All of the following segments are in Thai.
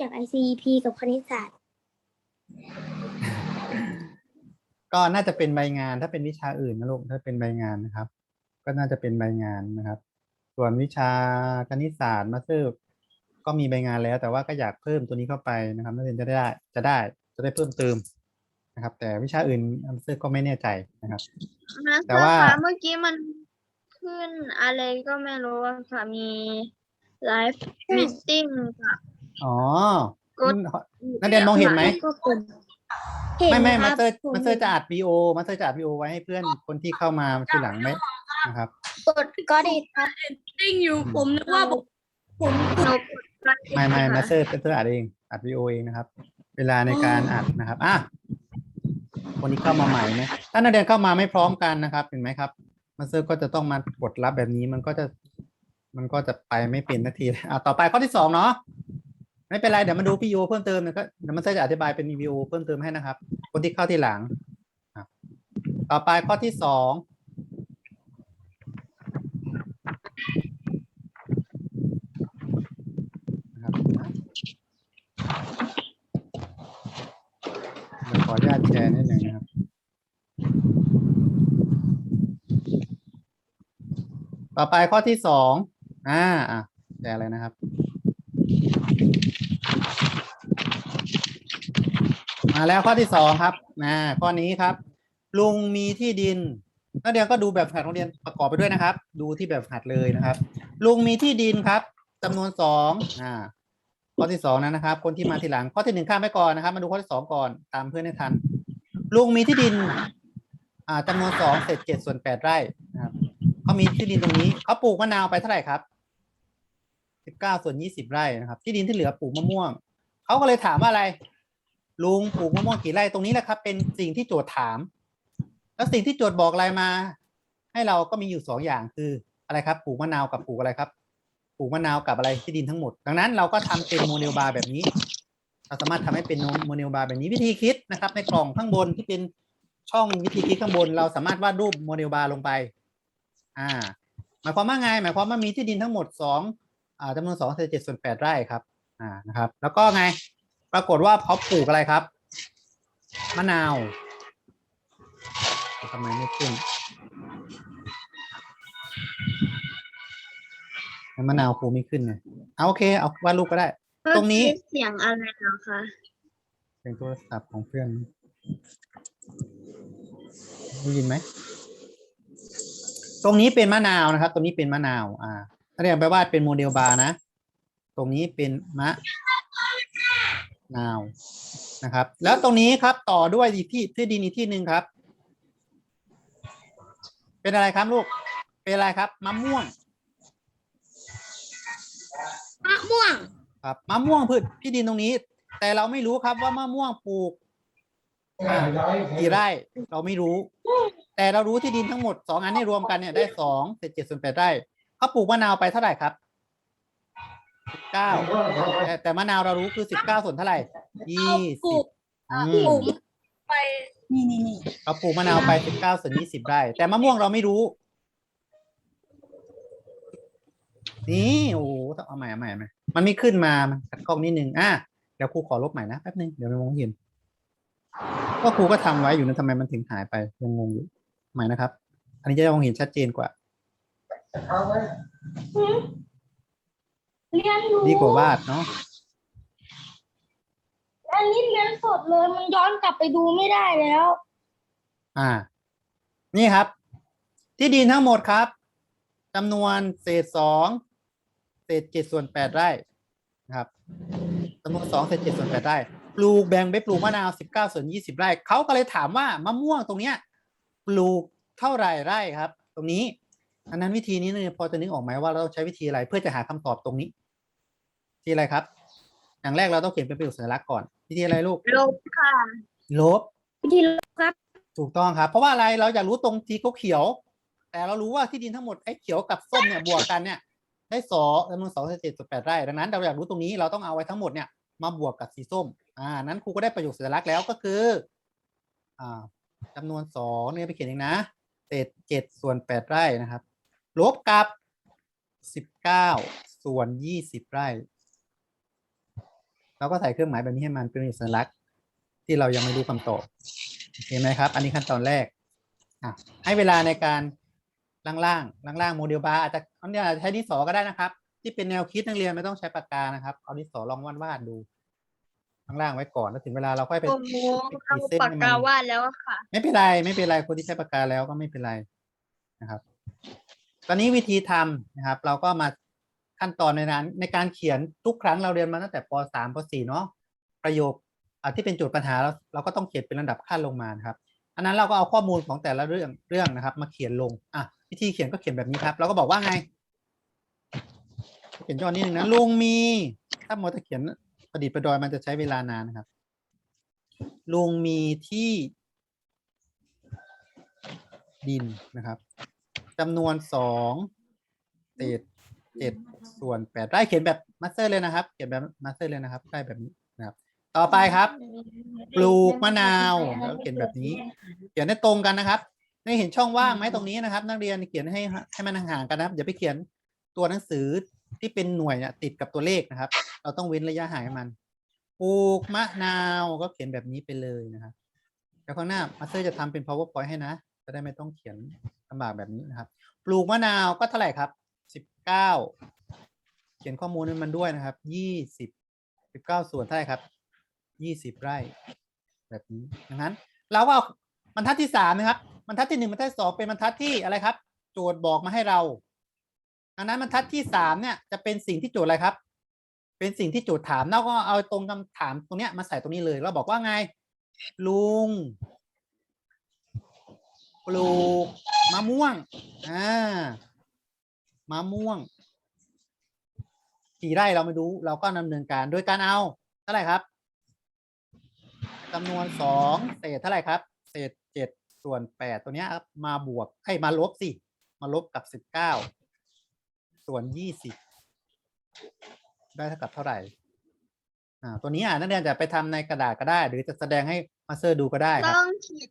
จาก ICEP กับคณิตศาสตร์ ก็น่าจะเป็นใบงานถ้าเป็นวิชาอื่นนะลูกถ้าเป็นใบงานนะครับ ก็น่าจะเป็นใบงานนะครับ ส่วนวิชาคณิตศาสตร์มาสเตอร์ก็มีใบงานแล้ว แต่ว่าก็อยากเพิ่มตัวนี้เข้าไปนะครับนักเรียนจะได้จะได้จะได้เพิ่มเติมนะครับ แต่วิชาอื่นมาสเตอร์ก็ไม่แน่ใจนะครับมาสแต่เตอร์ว่าคะเมื่อกี้มันขึ้นอะไรก็ไม่รู้อะค่ะมีไลฟ์มิทติ้งกับ อ๋อกดนักเรียนมองเห็นไหมก็กดเห็นไม่ไม่คมารัสเตอร์ผมมาสเตอร์จะอัดวีโอมาสเตอร์จะอัดวีโอไว้ให้เพื่อนคนที่เข้ามาทีหลังไหมนะครับ กดก็ดีครับติ้งอยู่ผมนึกว่าผมผมนกไม่ไม่มาสเตอร์เป็นเตอร์อัดเองอัดวีโอเองนะครับ เวลาในการอัดนะครับอะคนที่เข้ามาใหม่ไหมถ้านักเรียนเข้ามาไม่พร้อมกันนะครับเห็นไหมครับมาสเตอร์ก็จะต้องมากดรับแบบนี้มันก็จะ มันก็จะไปไม่เป็นนาทีอะต่อไปข้อที่สองเนาะ ไม่เป็นไรเดี๋ยวมาดูพี่โยเพิ่มเติมนะก็เดี๋ยวมันจะอธิบายเป็นวีโอเพิ่มเติมให้นะครับ คนที่เข้าทีหลังต่อไปข้อที่สองขออนุญาตแชร์นิดหนึ่งนะครับต่อไปข้อที่สองอ่าอะแชร์เลยนะครับ มาแล้วข้อที่สองครับนะข้อนี้ครับ ลุงมีที่ดินนักเรียนก็ดูแบบหัดโรงเรียนประกอบไปด้วยนะครับ ดูที่แบบหัดเลยนะครับ ลุงมีที่ดินครับจำนวนสองอ่าข้อที่สองนั้นนะครับ คนที่มาทีหลังข้อที่หนึ่งข้ามไปก่อนนะครับ มาดูข้อที่สองก่อนตามเพื่อนให้ทัน ลุงมีที่ดิน อ่าจำนวนสองเศษเจ็ดส่วนแปดไร่นะครับเขามีที่ดินตรงนี้เขาปลูกมะนาวไปเท่าไหร่ครับ สิบเก้าส่วนยี่สิบไร่นะครับ ที่ดินที่เหลือปลูกมะม่วง เขาก็เลยถามว่าอะไร ลุงปลูกมะม่วงกี่ไร่ตรงนี้แหละครับ เป็นสิ่งที่โจทย์ถาม แล้วสิ่งที่โจทย์บอกอะไรมา ให้เราก็มีอยู่สองอย่างคืออะไรครับปลูกมะนาวกับปลูกอะไรครับปลูกมะนาวกับอะไรที่ดินทั้งหมด ดังนั้นเราก็ทำเป็นโมเดลบาร์แบบนี้ เราสามารถทำให้เป็นโมเดลบาร์แบบนี้วิธีคิดนะครับ ในกล่องข้างบนที่เป็นช่องวิธีคิดข้างบน เราสามารถวาดรูปโมเดลบาร์ลงไป อ่า หมายความว่าไง หมายความว่ามีที่ดินทั้งหมดสอง จำนวนสองเศษเจ็ดส่วนแปดไร่ครับอ่านะครับ แล้วก็ไงปรากฏว่าเขาปลูกอะไรครับ มะนาวทำไมไม่ขึ้นมะนาวปลูกไม่ขึ้นเลยเอาโอเค เอาวาดรูปก็ได้ ตรงนี้เมื่อกี้เสียงอะไรเหรอคะเป็นโทรศัพท์ของเพื่อนได้ยินไหม ตรงนี้เป็นมะนาวนะครับ ตรงนี้เป็นมะนาว อ่า ถ้าเรียกไปวาดเป็นโมเดลบาร์นะ ตรงนี้เป็นมะนาวนะครับ แล้วตรงนี้ครับต่อด้วยอีกที่ที่ดินอีกที่หนึ่งครับ เป็นอะไรครับลูก เป็นอะไรครับมะม่วงมะม่วงครับมะม่วงพืชที่ดินตรงนี้ แต่เราไม่รู้ครับว่ามะม่วงปลูกอ่ากี่ไร่เราไม่รู้ แต่เรารู้ที่ดินทั้งหมดสองอันนี้รวมกันเนี่ยได้สองเศษเจ็ดส่วนแปดไร่ เขาปลูกมะนาวไปเท่าไหร่ครับสิบเก้าแต่แต่มะนาวเรารู้คือสิบเก้าส่วนเท่าไหร่ยี่ปลูสิบกอืมปลูกไปนี่นี่นี่เขาปลูกมะนาวไปสิบเก้าส่วนยี่สิบไร่แต่มะม่วงเราไม่รู้ นี่โอ้โหต้องเอาใหม่เอาใหม่เอาใหม่มันไม่ขึ้นมามันขัดข้องนิดนึงอะเดี๋ยวครูขอลบใหม่นะแป๊บนึงเดี๋ยวไม่มองไม่เห็นก็ครูก็ทำไว้อยู่นะทำไมมันถึงหายไปยังงงอยู่ใหม่นะครับ อันนี้จะมองเห็นชัดเจนกว่า เรียนรู้ดีกว่าวาดเนาะอันนี้เรียนสดเลย มันย้อนกลับไปดูไม่ได้แล้ว อ่า นี่ครับ ที่ดินทั้งหมดครับจำนวนเศษสองเศษเจ็ดส่วนแปดไร่นะครับจำนวนสองเศษเจ็ดส่วนแปดไร่ปลูกแบ่งไปปลูกมะนาวสิบเก้าส่วนยี่สิบไร่เขาก็เลยถามว่ามะม่วงตรงเนี้ย ปลูกเท่าไหร่ไร่ครับ ตรงนี้ อันนั้นวิธีนี้เนี่ยพอจะนึกออกไหมว่าเราต้องใช้วิธีอะไรเพื่อจะหาคำตอบตรงนี้ที่อะไรครับ อย่างแรกเราต้องเขียนเป็นประโยคสัญลักษณ์ก่อน วิธีอะไรลูกลบค่ะลบวิธีลบครับ ถูกต้องครับ เพราะว่าอะไรเราอยากรู้ตรงสีเขียวๆแต่เรารู้ว่าที่ดินทั้งหมดไอ้เขียวกับส้มเนี่ยบวกกันเนี่ยได้สองจำนวนสองเศษเจ็ดส่วนแปดไร่ดังนั้นเราอยากรู้ตรงนี้เราต้องเอาไว้ทั้งหมดเนี่ยมาบวกกับสีส้ม อ่า นั้นครูก็ได้ประโยคสัญลักษณ์แล้วก็คือ อ่าจำนวนสองเนี่ยไปเขียนเองนะเศษเจ็ดส่วนแปดไร่นะครับ ลบกับสิบเก้าส่วนยี่สิบไร่เราก็ใส่เครื่องหมายแบบนี้ให้มันเป็นสัญลักษณ์ที่เรายังไม่รู้คำตอบเห็นไหมครับ อันนี้ขั้นตอนแรกอะให้เวลาในการล่างๆล่างๆโมเดลบาร์อาจจะอันนี้อาจจะใช้ดินสอก็ได้นะครับ ที่เป็นแนวคิดนักเรียนไม่ต้องใช้ปากกานะครับ เอาดินสอลองวาดวาดๆดูข้างล่างไว้ก่อนแล้วถึงเวลาเราค่อยไปโอ้โหไปขีเอาดเส้นปากให้กามันวาดแล้วอะค่ะ ไม่เป็นไรไม่เป็นไรคนที่ใช้ปากกาแล้วก็ไม่เป็นไรนะครับ ตอนนี้วิธีทำนะครับ เราก็มาขั้นตอนในนั้นในการเขียนทุกครั้งเราเรียนมาตั้งแต่ป .3 ป .4 เนาะประโยคที่เป็นโจทย์ปัญหาเราเราก็ต้องเขียนเป็นระดับขั้นลงมานะครับ อันนั้นเราก็เอาข้อมูลของแต่ละเรื่องเรื่องนะครับ มาเขียนลงอะวิธีเขียนก็เขียนแบบนี้ครับ เราก็บอกว่าไง เขียนย่อนิดนึงนะลุงมี ถ้าหมดจะเขียนประดิษฐ์ประดอยมันจะใช้เวลานานนะครับลุงมีที่ดินนะครับ จำนวนสองเศษเจ็ดส่วนแปดได้เขียนแบบมาสเตอร์เลยนะครับ เขียนแบบมาสเตอร์เลยนะครับ ได้แบบนี้นะครับ ต่อไปครับ ปลูกมะนาวแล้วเขียนแบบนี้ เขียนให้ตรงกันนะครับได้เห็นช่องว่างไหมตรงนี้นะครับ นักเรียนเขียนให้ให้มันห่างกันนะครับอย่าไปเขียนตัวหนังสือที่เป็นหน่วยเนี่ยติดกับตัวเลขนะครับ เราต้องเว้นระยะห่างให้มันปลูกมะนาวก็เขียนแบบนี้ไปเลยนะครับแล้วข้างหน้ามาสเตอร์จะทำเป็น powerpoint ให้นะจะได้ไม่ต้องเขียน ลำบากแบบนี้นะครับ ปลูกมะนาวก็เท่าไหร่ครับสิบเก้าเขียนข้อมูลให้มันด้วยนะครับยี่สิบสิบเก้าส่วนเท่าไหร่ครับยี่สิบไร่ แบบนี้ดังนั้น เราก็เอาบรรทัดที่สามนะครับบรรทัดที่หนึ่งบรรทัดสองเป็นบรรทัดที่อะไรครับ โจทย์บอกมาให้เราดังนั้นบรรทัดที่สามเนี่ยจะเป็นสิ่งที่โจทย์อะไรครับ เป็นสิ่งที่โจทย์ถามเราก็เอาตรงคำถามตรงเนี้ยมาใส่ตรงนี้เลยเราบอกว่าไง ลุง ปลูกมะม่วง อ่ามะม่วง กี่ไร่เราไม่รู้ เราก็ดำเนินการโดยการเอาเท่าไหร่ครับจำนวนสองเศษเท่าไหร่ครับ เศษเจ็ดส่วนแปดตัวเนี้ยครับมาบวกให้ยมาลบสิ มาลบกับสิบเก้าส่วนยี่สิบได้เท่ากับเท่าไหร่ อ่า ตัวนี้อะนักเรียนจะไปทำในกระดาษก็ได้ หรือจะแสดงให้มาสเตอร์ดูก็ได้ครับ ต้องขีด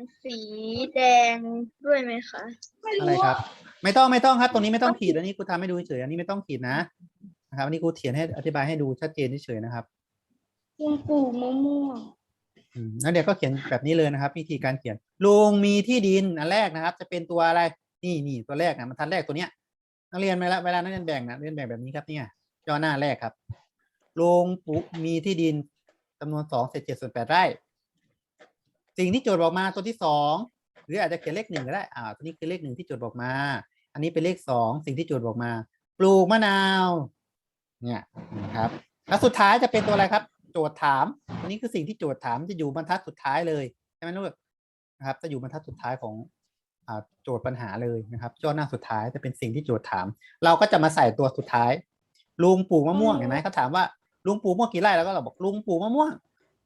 ส้นสีแดงด้วยไหมคะอะไรครับ ไม่ต้องไม่ต้องครับ ตรงนี้ไม่ต้องขีดอันนี้ครูทำให้ดูเฉยๆอันนี้ไม่ต้องขีดนะนะครับอันนี้ครูเขียนให้อธิบายให้ดูชัดเจนเฉยๆนะครับลุงปลูกมะม่วงอืมแล้วเดี๋ยวก็เขียนแบบนี้เลยนะครับ วิธีการเขียนลุงมีที่ดินอันแรกนะครับ จะเป็นตัวอะไร นี่นี่ตัวแรกนะมันทัดแรกตัวเนี้ยนักเรียนเวลาเวลานักเรียนแบ่งนะนักเรียนแบ่งแบบนี้ครับเนี่ยย่อหน้าแรกครับลุงปุมีที่ดินจำนวนสองเศษเจ็ดส่วนแปดไร่ สิ่งที่โจทย์บอกมาตัวที่สองหรืออาจจะเขียนเลขหนึ่งก็ได้อ่าตัวนี้คือเลขหนึ่งที่โจทย์บอกมา อันนี้เป็นเลขสองสิ่งที่โจทย์บอกมา ปลูกมะนาวเนี่ยนะครับแล้วสุดท้ายจะเป็นตัวอะไรครับ โจทย์ถามอันนี้คือสิ่งที่โจทย์ถามจะอยู่บรรทัดสุดท้ายเลยใช่ไหมลูกนะครับ จะอยู่บรรทัดสุดท้ายของโจทย์ปัญหาเลยนะครับย่อหน้าสุดท้ายจะเป็นสิ่งที่โจทย์ถาม เราก็จะมาใส่ตัวสุดท้าย ลุงปลูกมะม่วงเห็นไหมเขาถามว่าลุงปลูกมะม่วงกี่ไร่แล้วก็เราบอกลุงปลูกมะม่วง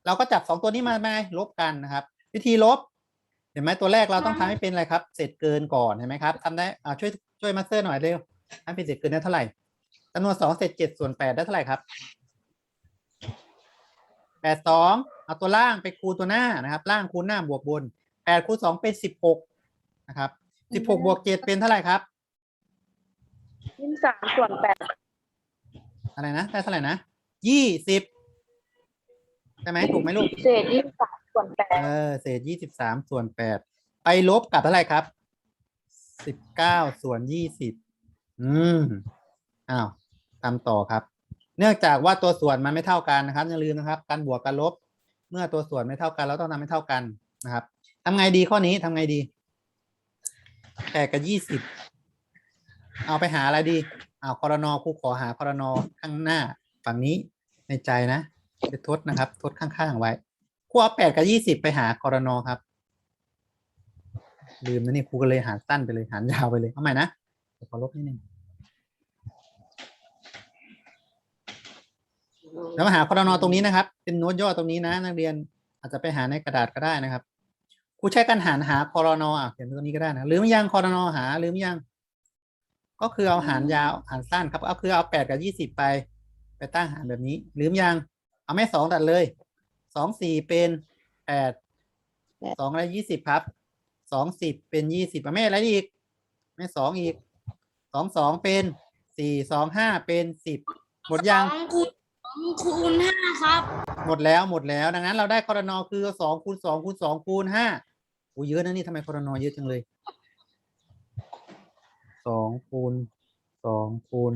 เราก็จับสองตัวนี้มามลบกันนะครับ วิธีลบ เห็นไหมตัวแรกเราต้องทำให้เป็นอะไรครับ เศษเกินก่อนเห็นไหมครับทำได้อ่าช่วยช่วยมาสเตอร์หน่อยเร็วให้เป็นเศษเกินได้เท่าไหร่จำนวนสองเศษเจ็ดส่วนแปดได้เท่าไหร่ครับแปดสองเอาตัวล่างไปคูณตัวหน้านะครับ ล่างคูณหน้าบวกบนแปดคูณสองเป็นสิบหกนะครับสิบหกบวกเจ็ดเป็นเท่าไหร่ครับยี่สิบสามส่วนแปดอะไรนะได้เท่าไหร่นะยี่สิบใช่ไหมถูกไหมลูกเศษยี่สิบสาม ส่วนแปดเออเศษยี่สิบสามส่วนแปดไปลบกับเท่าไหร่ครับสิบเก้าส่วนยี่สิบอืมอ้าวทำต่อครับ เนื่องจากว่าตัวส่วนมันไม่เท่ากันนะครับอย่าลืมนะครับ การบวกการลบ เมื่อตัวส่วนไม่เท่ากันเราต้องทำให้เท่ากันนะครับทำไงดีข้อนี้ทำไงดีแปดกับยี่สิบเอาไปหาอะไรดี เอาคอรนอครูขอหาคอรนอข้างหน้าฝั่งนี้ในใจนะจะทดนะครับ ทดข้างๆไว้ ครูเอาแปดกับยี่สิบไปหากรนอครับ ลืมนะนี่ครูก็เลยหารสั้นไปเลยหารยาวไปเลยเอาใหม่นะเดี๋ยวขอลบนิดนึงแล้วมาหากรนอตรงนี้นะครับ เป็นโน้ตย่อตรงนี้นะ นักเรียนอาจจะไปหาในกระดาษก็ได้นะครับครูใช้การหารหากรนอะเขียนตรงนี้ก็ได้นะลืมยังกรนอหาลืมยังก็คือเอาหารยาวหารสั้นครับก็คือเอาแปดกับยี่สิบไป ไปตั้งหารแบบนี้ลืมยังเอาแม่สองตัดเลย สองสี่เป็นแปดสองอะไรยี่สิบครับสองสิบเป็นยี่สิบแม่อะไรอีกแม่สองอีกสองสองเป็นสี่สองห้าเป็นสิบหมดยังสองคูณสองคูณห้าครับ หมดแล้วหมดแล้วดังนั้นเราได้คอรนอคือสองคูณสองคูณสองคูณห้าโอ้เยอะนะนี่ทำไมคอรนอเยอะจังเลยสองคูณสองคูณ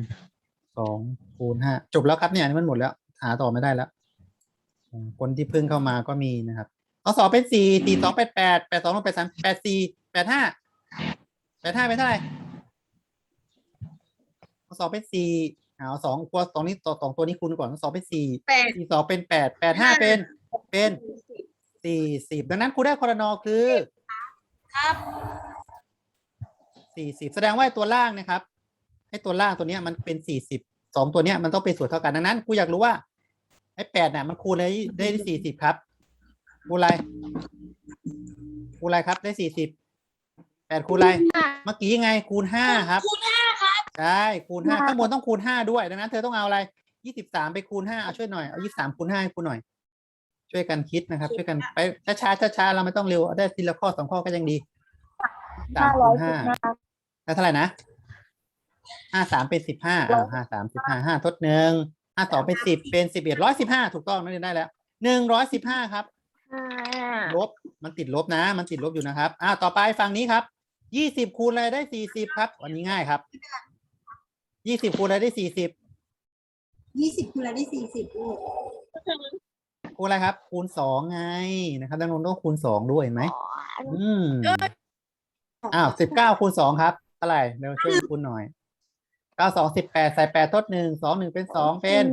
สองคูณห้าจบแล้วครับเนี่ยอันนี้มันหมดแล้ว หาต่อไม่ได้แล้วอืม คนที่เพิ่งเข้ามาก็มีนะครับเอาสองเป็นสี่สี่สองแปดแปดแปดสองลบแปดสามแปดสี่แปดห้าแปดห้าเป็นเท่าไหร่เอาสองเป็นสี่เอาสองตัวสองนี้ต่อสองตัวนี้คูณก่อนเอาสองเป็นสี่แปด สี่สองเป็นแปดแปดห้าเป็น เป็นสี่สิบดังนั้นครูได้คอรนอคือครับ สี่สิบแสดงว่าไอ้ตัวล่างนะครับไอ้ตัวล่างตัวเนี้ยมันเป็นสี่สิบสองตัวเนี้ยมันต้องเป็นส่วนเท่ากันดังนั้นครูอยากรู้ว่า ไอ้แปดน่ะ มันคูณได้ได้สี่สิบครับคูณอะไรคูณอะไรครับ ได้สี่สิบแปดคูณอะไร เมื่อกี้ไงคูณห้าครับ คูณห้าครับใช่คูณห้าข้างบนต้องคูณห้าด้วยดังนั้นเธอต้องเอาอะไรยี่สิบสามไปคูณห้าเอาช่วยหน่อยเอายี่สามคูณห้าให้ครูหน่อย ช่วยกันคิดนะครับ ช่วยกันไปช้าๆช้าๆเราไม่ต้องเร็วเอาได้ทีละข้อสองข้อก็ยังดีสามคูณห้าได้เท่าไหร่นะห้าสามเป็นสิบห้าอ้าวห้าสามสิบห้าห้าทดหนึ่ง ห้าสองเป็นสิบเป็นสิบเอ็ดร้อยสิบห้าถูกต้องนักเรียนได้แล้วหนึ่งร้อยสิบห้าครับ ลบมันติดลบนะ มันติดลบอยู่นะครับ อ่าต่อไปฝั่งนี้ครับยี่สิบคูณอะไรได้สี่สิบครับวันนี้ง่ายครับยี่สิบคูณอะไรได้สี่สิบยี่สิบคูณละได้สี่สิบลูกคูณอะไรครับ คูณสองไงนะครับดังนั้นต้องคูณสองด้วยเห็นไหมอืมอ้าวสิบเก้าคูณสองครับเท่าไหร่เดี๋ยวช่วยคูณหน่อย เก้าสองสิบแปดใส่แปดทดหนึ่งสองหนึ่งเป็นสองเป็น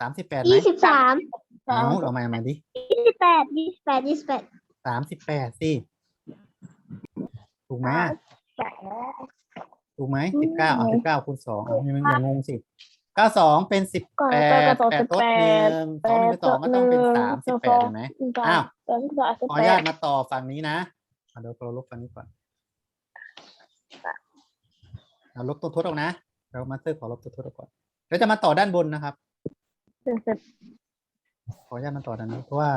สามสิบแปดไหมยี่สิบสามเอาเอามาเอามาดิยี่สิบแปดยี่สิบแปดยี่สิบแปดสามสิบแปดสิถูกไหมอะแปดถูกไหมสิบเก้าเอาสิบเก้าคูณสองเอาอย่าอย่างงงสิเก้าสองเป็นสิบแปดแปดลบหนึ่งสองหนึ่งเป็นสองก็ต้องเป็นสามสิบแปดเห็นไหมอ้าวขออนุญาตมาต่อฝั่งนี้นะอะเดี๋ยวเราลบฝั่งนี้ก่อน เอาลบตัวทดออกนะ เรามาสเตอร์ขอลบตัวทดออกก่อนแล้วจะมาต่อด้านบนนะครับ ขออนุญาตมาต่อด้านนี้เพราะว่า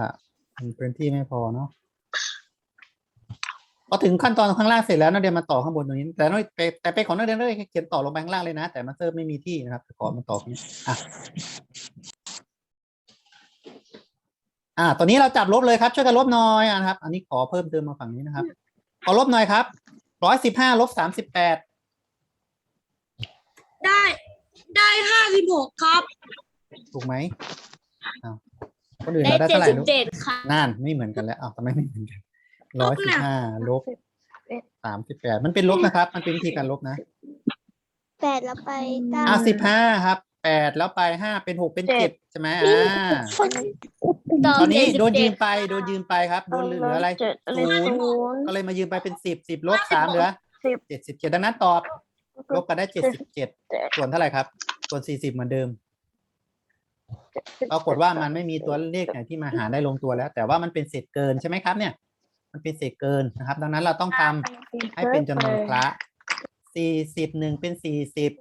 มีพื้นที่ไม่พอเนาะพอถึงขั้นตอนข้างล่างเสร็จแล้วนักเรียนมาต่อข้างบนตรงนี้ แต่นักแต่แต่เป็นของนักเรียนเลยเขียนต่อลงไปข้างล่างเลยนะ แต่มาสเตอร์ไม่มีที่นะครับขอมาต่อตรงนี้อะอ่า ตอนนี้เราจับลบเลยครับช่วยกันลบหน่อยนะครับ อันนี้ขอเพิ่มเติมมาฝั่งนี้นะครับ ขอลบหน่อยครับร้อยสิบห้าลบสามสิบแปด ได้ได้ห้าสิบหกครับถูกไหมอ้าวคนอื่นได้เราได้เจ็ดเท่าไหร่สิบลูกเจ็ดครับนั่นไม่เหมือนกันแล้วอ้าวทำไมไม่เหมือนกันร้อยลบสิบน่ะ ห้าลบสามสิบแปดมันเป็นลบนะครับ มันเป็นวิธีการลบนะแปดแล้วไปเก้าอ่าสิบห้าครับแปดแล้วไปห้าเป็นหกเป็นเจ็ดใช่ไหมอ่าตอนนี้โดนยืมไปโดนยืมไปครับโดนเหลืออะไร ศูนย์ ก็เลยมายืมไปเป็นสิบสิบลบสามเหลือเจ็ดสิบเจ็ดดังนั้นตอบ ลบกันได้เจ็ดสิบเจ็ดส่วนเท่าไหร่ครับ ส่วนสี่สิบเหมือนเดิมปรากฏว่ามันไม่มีตัวเลขไหนที่มาหารได้ลงตัวแล้ว แต่ว่ามันเป็นเศษเกินใช่ไหมครับ เนี่ย มันเป็นเศษเกินนะครับ ดังนั้นเราต้องทำให้เป็นจำนวนคละสี่สิบหนึ่งเป็นสี่สิบ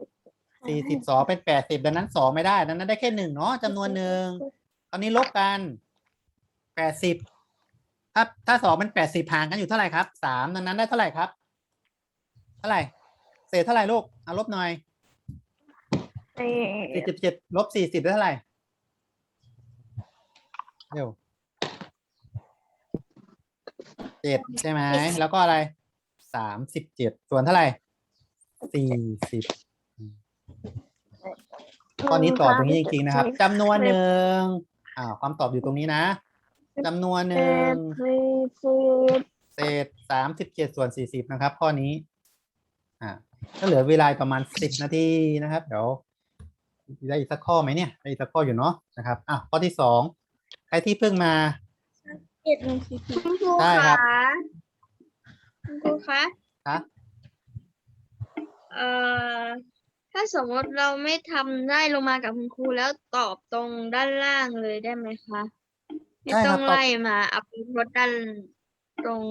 สี่สิบสองเป็นแปดสิบดังนั้นสองไม่ได้ ดังนั้นได้แค่หนึ่งเนาะจำนวนหนึ่งตอนนี้ลบกันแปดสิบถ้าถ้าสองเป็นแปดสิบห่างกันอยู่เท่าไหร่ครับสามดังนั้นได้เท่าไหร่ครับ เท่าไหร่ เศษเท่าไหร่ลูกเอาลบหน่อยสี่สิบเจ็ดลบสี่สิบได้เท่าไหร่เร็วเจ็ดใช่ไหมแล้วก็อะไรสามสิบเจ็ดส่วนเท่าไหร่สี่สิบข้อนี้ตอบตรงนี้จริงๆนะครับจำนวนหนึ่งอ่าความตอบอยู่ตรงนี้นะจำนวนหนึ่งเศษสามสิบเจ็ดส่วนสี่สิบนะครับ ข้อนี้ อ่าก็เหลือเวลาประมาณสิบนาทีนะครับ เดี๋ยวได้อีกสักข้อไหมเนี่ยได้อีกสักข้ออยู่เนาะนะครับอะข้อที่สองใครที่เพิ่งมาเจ็ดหนึ่งสี่สิบคุณครูใช่ครับ คะคุณครูคะคะเอ่อถ้าสมมติเราไม่ทำได้ลงมากับคุณครูแล้วตอบตรงด้านล่างเลยได้ไหมคะไม่ได้ครับ ต้องตอบไล่มาเอาไปทดด้านตรง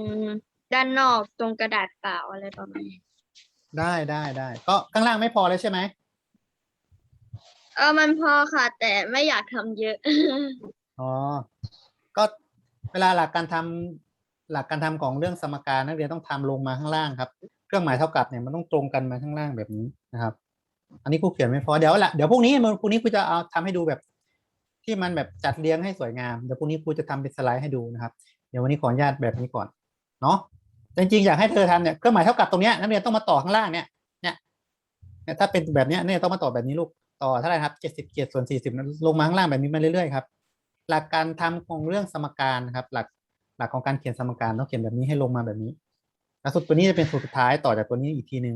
ด้านนอกตรงกระดาษเปล่าอะไรประมาณนี้ ได้ได้ได้ก็ข้างล่างไม่พอเลยใช่ไหมเออมันพอค่ะ แต่ไม่อยากทำเยอะ อ๋อ ก็เวลาหลักการทำหลักการทำของเรื่องสมการนักเรียนต้องทำลงมาข้างล่างครับ เครื่องหมายเท่ากับเนี่ยมันต้องตรงกันมาข้างล่างแบบนี้นะครับ อันนี้ครูเขียนไม่พอเดี๋ยวแหละเดี๋ยวพรุ่งนี้มันพรุ่งนี้ครูจะเอาทำให้ดูแบบ ที่มันแบบจัดเรียงให้สวยงามเดี๋ยวพรุ่งนี้ครูจะทำเป็นสไลด์ให้ดูนะครับ เดี๋ยววันนี้ขออนุญาตแบบนี้ก่อนเนาะแต่ จริงๆอยากให้เธอทำเนี่ยเครื่องหมายเท่ากับตรงเนี้ยนักเรียนต้องมาต่อข้างล่างเนี่ยเนี่ยเนี่ยถ้าเป็นแบบเนี้ยเนี่ยต้องมาต่อแบบนี้ลูกต่อเท่าไหร่ครับเจ็ดสิบเจ็ดส่วนสี่สิบลงมาข้างล่างแบบนี้มาเรื่อยๆครับหลักการทำของเรื่องสมการครับ หลักหลักของการเขียนสมการต้องเขียนแบบนี้ให้ลงมาแบบนี้แล้วสุดตัวนี้จะเป็นสูตรสุดท้ายต่อจากตัวนี้อีกทีหนึ่ง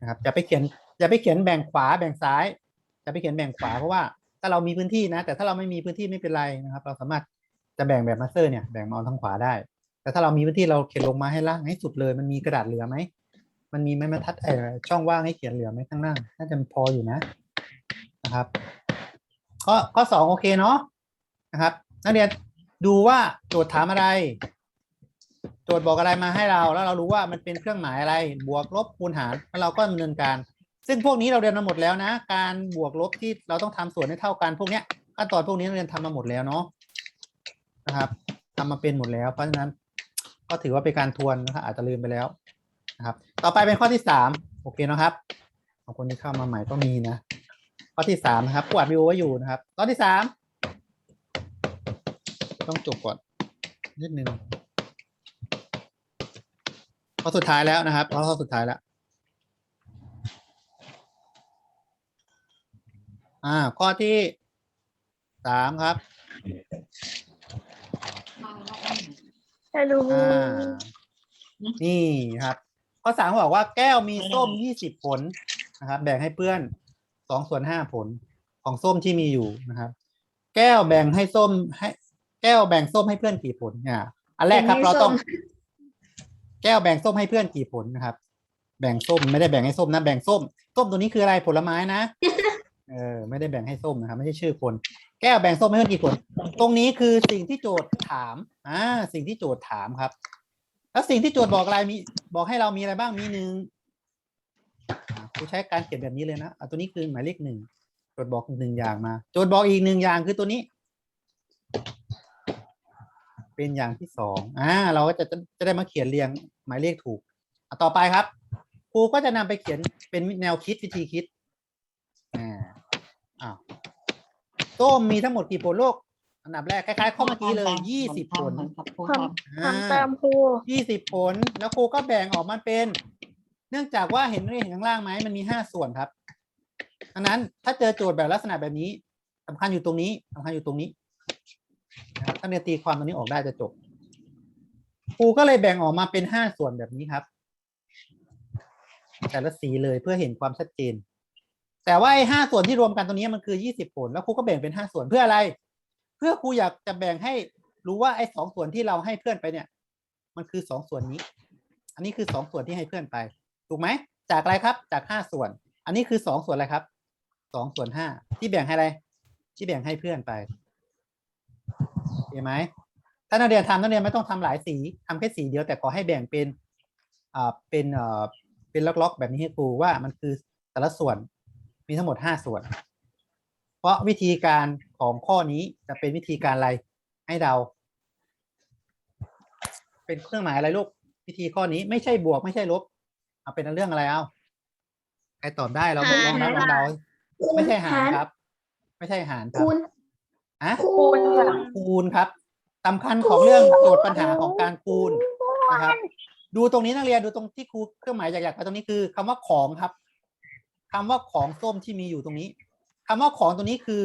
นะครับอย่าไปเขียนอย่าไปเขียนแบ่งขวาแบ่งซ้ายอย่าไปเขียนแบ่งขวาเพราะว่าถ้าเรามีพื้นที่นะ แต่ถ้าเราไม่มีพื้นที่ไม่เป็นไรนะครับ เราสามารถจะแบ่งแบบมาสเตอร์เนี่ยแบ่งมาเอาทางขวาได้ แต่ถ้าเรามีพื้นที่เราเขียนลงมาให้ล่างให้สุดเลย มันมีกระดาษเหลือไหมมันมีไม้บรรทัดเอ่อช่องว่างให้เขียนเหลือไหมข้างล่างน่าจะพออยู่นะนะครับข้อข้อสองโอเคเนาะนะครับ นักเรียนดูว่าโจทย์ถามอะไร โจทย์บอกอะไรมาให้เรา แล้วเรารู้ว่ามันเป็นเครื่องหมายอะไร บวกลบคูณหารแล้วเราก็ดำเนินการ ซึ่งพวกนี้เราเรียนมาหมดแล้วนะ การบวกลบที่เราต้องทำส่วนให้เท่ากันพวกเนี้ยขั้นตอนพวกนี้เราเรียนทำมาหมดแล้วเนาะนะครับทำมาเป็นหมดแล้วเพราะฉะนั้น ก็ถือว่าเป็นการทวนนะครับอาจจะลืมไปแล้วนะครับ ต่อไปเป็นข้อที่สามโอเคนะครับของคนที่เข้ามาใหม่ก็มีนะ ข้อที่สามนะครับผู้อัดวิดีโอไว้อยู่นะครับ ข้อที่สามต้องจบก่อนนิดนึงข้อสุดท้ายแล้วนะครับข้อสุดท้ายแล้วอ่าข้อที่สามครับ จะดูอ่านี่ครับข้อสามเขาบอกว่าแก้วมีส้มยี่สิบผลนะครับ แบ่งให้เพื่อนสองส่วนห้าผลของส้มที่มีอยู่นะครับ แก้วแบ่งให้ส้มให้ แก้วแบ่งส้มให้เพื่อนกี่ผลอ่าอันแรกครับ เราต้อง แก้วแบ่งส้มให้เพื่อนกี่ผลนะครับ แบ่งส้มไม่ได้แบ่งให้ส้มนะแบ่งส้มส้มตัวนี้คืออะไรผลไม้นะ เออไม่ได้แบ่งให้ส้มนะครับ ไม่ใช่ชื่อคน แก้วแบ่งส้มให้เพื่อนกี่ผลตรงนี้คือสิ่งที่โจทย์ถาม อ่า สิ่งที่โจทย์ถามครับ แล้วสิ่งที่โจทย์บอกอะไรมี บอกให้เรามีอะไรบ้าง มีหนึ่งอ่าครูใช้การเขียนแบบนี้เลยนะอะตัวนี้คือหมายเลขหนึ่ง โจทย์บอกหนึ่งอย่างมา โจทย์บอกอีกหนึ่งอย่างคือตัวนี้ เป็นอย่างที่สอง อ่า เราก็จะจะได้มาเขียนเรียงหมายเลขถูก อะต่อไปครับ ครูก็จะนำไปเขียนเป็นแนวคิดวิธีคิดอ่าอ้าว ส้มมีทั้งหมดกี่ผลโลกอันดับแรกคล้ายๆข้อเมื่อกี้เลยยี่สิบผลทำทำตามครูยี่สิบผลแล้วครูก็แบ่งออกมันเป็น เนื่องจากว่าเห็นเห็นข้างล่างไหมมันมีห้าส่วนครับดังนั้นถ้าเจอโจทย์แบบลักษณะแบบนี้สำคัญอยู่ตรงนี้สำคัญอยู่ตรงนี้นะครับถ้าเรียนตีความตรงนี้ออกได้จะจบครูก็เลยแบ่งออกมาเป็นห้าส่วนแบบนี้ครับ แต่ละสีเลยเพื่อเห็นความชัดเจน แต่ว่าไอ้ห้าส่วนที่รวมกันตรงนี้มันคือยี่สิบผลแล้วครูก็แบ่งเป็นห้าส่วนเพื่ออะไร เพื่อครูอยากจะแบ่งให้รู้ว่าไอ้สองส่วนที่เราให้เพื่อนไปเนี่ย มันคือสองส่วนนี้ อันนี้คือสองส่วนที่ให้เพื่อนไป ถูกไหมจากอะไรครับ จากห้าส่วน อันนี้คือสองส่วนอะไรครับสองส่วนห้าที่แบ่งให้อะไร ที่แบ่งให้เพื่อนไปโอเคไหมถ้านักเรียนทำนักเรียนไม่ต้องทำหลายสีทำแค่สีเดียวแต่ขอให้แบ่งเป็นอ่าเป็นอ่อเป็นล็อกๆ แบบนี้ให้ครูว่ามันคือแต่ละส่วน มีทั้งหมดห้าส่วน เพราะวิธีการของข้อนี้จะเป็นวิธีการอะไรให้เดา เป็นเครื่องหมายอะไรลูกวิธีข้อนี้ไม่ใช่บวกไม่ใช่ลบเอาเป็นเรื่องอะไรเอาใครตอบได้เราลองนับลองเดาไม่ใช่หารครับ ไม่ใช่หารครับคูณอะคูณค่ะคูณครับสำคัญของเรื่องโจทย์ปัญหาของการคูณนะครับ ดูตรงนี้นักเรียนดูตรงที่ครูเครื่องหมายอยากๆไปตรงนี้คือคำว่าของครับ คำว่าของส้มที่มีอยู่ตรงนี้คำว่าของตัวนี้คือ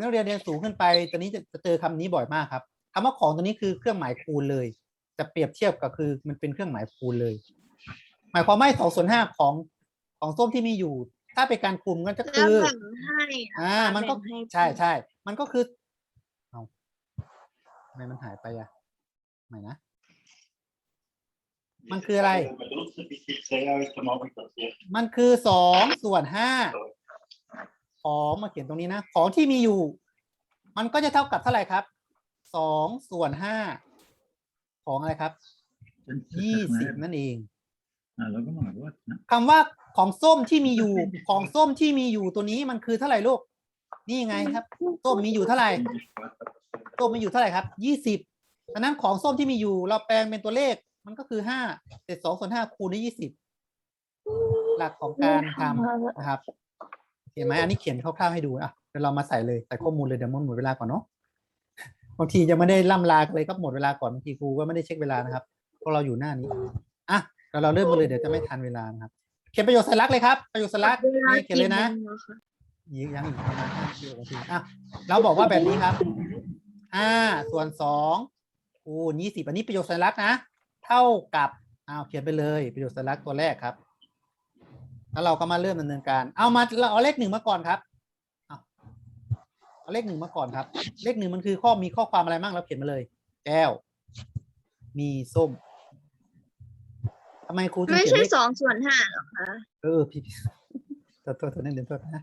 นักเรียนเรียนสูงขึ้นไป ตอนนี้จะจะเจอคำนี้บ่อยมากครับคำว่าของตัวนี้คือเครื่องหมายคูณเลย จะเปรียบเทียบกับคือมันเป็นเครื่องหมายคูณเลย หมายความว่าสองส่วนห้าของของส้มที่มีอยู่ ถ้าเป็นการคูณมันก็แล้วคือแบ่งให้อ่า มันก็แบ่งให้ใช่ใช่มันก็คือเอาทำไมมันหายไปอะไหนนะ มันคืออะไร มันคือสองส่วนห้าของมาเขียนตรงนี้นะ ของที่มีอยู่ มันก็จะเท่ากับเท่าไหร่ครับสองส่วนห้าของอะไรครับยี่สิบนั่นเองแล้วก็มาว่านะคำว่าของส้มที่มีอยู่ ของส้มที่มีอยู่ตัวนี้มันคือเท่าไหร่ลูก นี่ไงครับ ส้มมีอยู่เท่าไหร่ ส้มมีอยู่เท่าไหร่ครับยี่สิบดังนั้นของส้มที่มีอยู่ เราแปลงเป็นตัวเลข มันก็คือห้าเศษสองส่วนห้าคูณด้วยยี่สิบหลักของการทำนะครับเห็นไหมอันนี้เขียนคร่าวๆให้ดูอะเดี๋ยวเรามาใส่เลยใส่ข้อมูลเลยเดี๋ยวมันหมดเวลาก่อนเนาะบางทีจะไม่ได้ล่ำลากันเลยก็หมดเวลาก่อนบางทีครูก็ไม่ได้เช็คเวลานะครับเพราะเราอยู่หน้านี้อะเราเราเริ่มมาเลยเดี๋ยวจะไม่ทันเวลานะครับเขียนประโยชน์สัญลักษณ์เลยครับประโยชน์สัญลักษณ์นี่เขียนเลยนะอีกยังอีกประมาณห้าสิบนาทีอะเราบอกว่าแบบนี้ครับห้าส่วนสองคูณยี่สิบอันนี้ประโยชน์สัญลักษณ์นะ เท่ากับอ้าวเขียนไปเลยประโยชน์สัญลักษณ์ตัวแรกครับ แล้วเราก็มาเริ่มดำเนินการ เอามาเราเอาเลขหนึ่งมาก่อนครับเอาเอาเลขหนึ่งมาก่อนครับ เลขหนึ่งมันคือข้อมีข้อความอะไรบ้างเราเขียนมาเลย แก้ว มีส้มทำไมครูถึงไม่เขียนใช่เลขสองส่วนห้าหรอคะเออพี่ตัวตัวตัวนั่นเรียนตัวนะ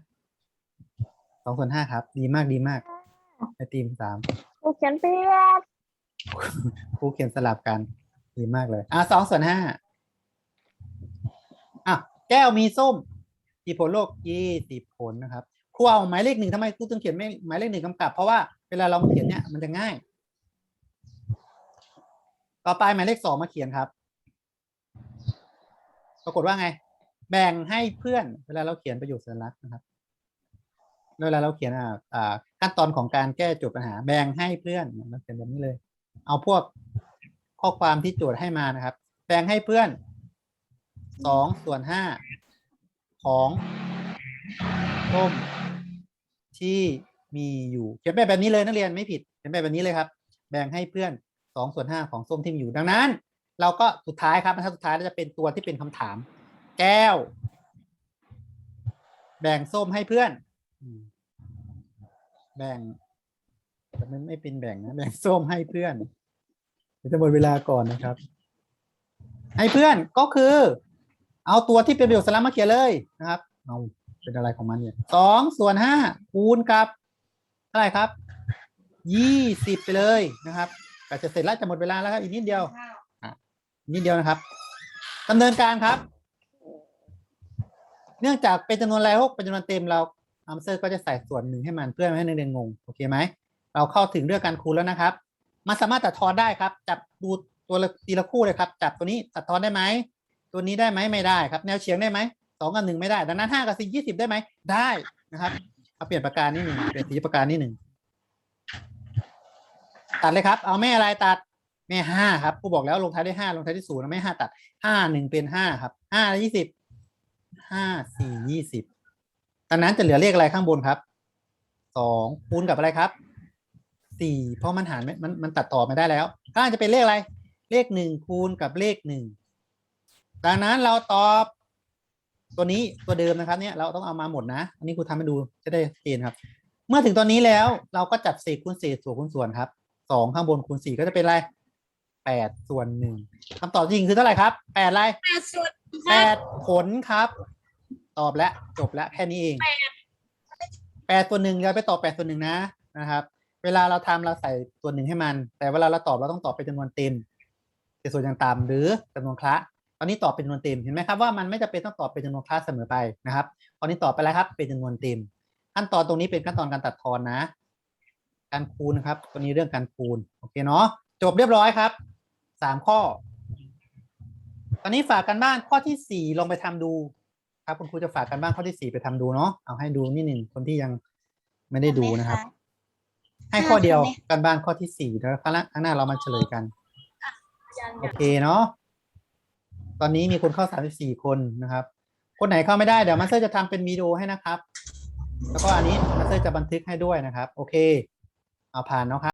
สองส่วนห้าครับ ดีมากดีมากไอทีมสามกูเขียนเปียกครูเขียนสลับกัน ดีมากเลย อะสองส่วนห้าอะแก้วมีส้มกี่ผลโลกยี่สิบผลนะครับครูเอาหมายเลขหนึ่งทำไมครูต้องเขียนไม่หมายเลขหนึ่งกำกับ เพราะว่าเวลาเราเขียนเนี่ยมันจะง่าย ต่อไปหมายเลขสองมาเขียนครับ ปรากฏว่าไง แบ่งให้เพื่อน เวลาเราเขียนประโยคสัญลักษณ์นะครับเวลาเราเขียนอ่าอ่าขั้นตอนของการแก้โจทย์ปัญหา แบ่งให้เพื่อนเราเขียนแบบนี้เลย เอาพวก ข้อความที่โจทย์ให้มานะครับแบ่งให้เพื่อนสองส่วนห้าของส้มที่มีอยู่เขียนแบบนี้เลยนักเรียนไม่ผิดเขียนแบบนี้เลยครับ แบ่งให้เพื่อนสองส่วนห้าของส้มที่มีอยู่ดังนั้น เราก็สุดท้ายครับบรรทัดสุดท้ายจะเป็นตัวที่เป็นคำถาม แก้ว แบ่งส้มให้เพื่อน แบ่งแต่มันไม่เป็นแบ่งนะแบ่งส้มให้เพื่อน จะหมดเวลาก่อนนะครับให้เพื่อนก็คือ เอาตัวที่เป็นประโยชน์สาระมาเขียนเลยนะครับเอาเป็นอะไรของมันเนี่ยสองส่วนห้าคูณกับเท่าไหร่ครับยี่สิบไปเลยนะครับก็จะเสร็จแล้วจะหมดเวลาแล้วครับอีกนิดเดียวอะนิดเดียวนะครับดำเนินการครับ เนื่องจากเป็นจำนวนรายหกเป็นจำนวนเต็มเราอัมเซอร์ก็จะใส่ส่วนหนึ่งให้มันเพื่อไม่ให้นักเรียนงงโอเคไหมเราเข้าถึงเรื่องการคูณแล้วนะครับ มันสามารถตัดทอนได้ครับ จับดูตัวละทีละคู่เลยครับ จับตัวนี้ตัดทอนได้ไหม ตัวนี้ได้ไหมไม่ได้ครับ แนวเฉียงได้ไหมสองกับหนึ่งไม่ได้ ดังนั้นห้ากับสี่ยี่สิบได้ไหม ได้นะครับเอาเปลี่ยนประการนิดหนึ่งเปลี่ยนสีประการนิดหนึ่งตัดเลยครับ เอาแม่อะไรตัดแม่ห้าครับผู้บอกแล้วลงท้ายด้วยห้าลงท้ายด้วยศูนย์แม่ห้าตัดห้าหนึ่งเป็นห้าครับห้ายี่สิบห้าสี่ยี่สิบดังนั้นจะเหลือเลขอะไรข้างบนครับสองคูณกับอะไรครับ สี่เพราะมันหารไม่มันมันตัดต่อไม่ได้แล้วข้างล่างจะเป็นเลขอะไร เลขหนึ่งคูณกับเลขหนึ่งดังนั้นเราตอบตัวนี้ตัวเดิมนะครับเนี่ยเราต้องเอามาหมดนะ อันนี้ครูทำให้ดูจะได้เห็นครับ เมื่อถึงตอนนี้แล้วเราก็จับเศษคูณเศษส่วนคูณส่วนครับสองข้างบนคูณสี่ก็จะเป็นอะไรแปดส่วนหนึ่งคำตอบจริงคือเท่าไหร่ครับแปดอะไรแปดส่วนคแปรับดผลครับ ตอบแล้วจบแล้วแค่นี้เองแปดตัวหนึ่งเราไปตอบแปดตัวหนึ่งนะนะครับ เวลาเราทำเราใส่ตัวหนึ่งให้มัน แต่เวลาเราตอบเราต้องตอบเป็นจำนวนเต็มเป็นส่วนอย่างต่ำหรือจำนวนคละตอนนี้ตอบเป็นจำนวนเต็มเห็นไหมครับว่ามันไม่จำเป็นต้องตอบเป็นจำนวนคละเสมอไปนะครับตอนนี้ตอบไปแล้วครับ เป็นจำนวนเต็มขั้นตอนตรงนี้เป็นขั้นตอนการตัดทอนนะ การคูณนะครับตัวนี้เรื่องการคูณโอเคเนาะจบเรียบร้อยครับสามข้อ ตอนนี้ฝากกันบ้านข้อที่สี่ลองไปทำดูครับคุณครูจะฝากกันบ้านข้อที่สี่ไปทำดูเนาะเอาให้ดูนิดหนึ่งคนที่ยังไม่ได้ดูนะครับ ให้ข้อเดียวกันบ้านข้อที่สี่แล้วครั้งหน้าครั้งหน้าเรามาเฉลยกัน โอเคเนาะตอนนี้มีคนเข้าสามสิบสี่คนนะครับ คนไหนเข้าไม่ได้เดี๋ยวมาสเตอร์จะทำเป็นวิดีโอให้นะครับ แล้วก็อันนี้มาสเตอร์จะบันทึกให้ด้วยนะครับ โอเค เอาผ่านเนาะครับ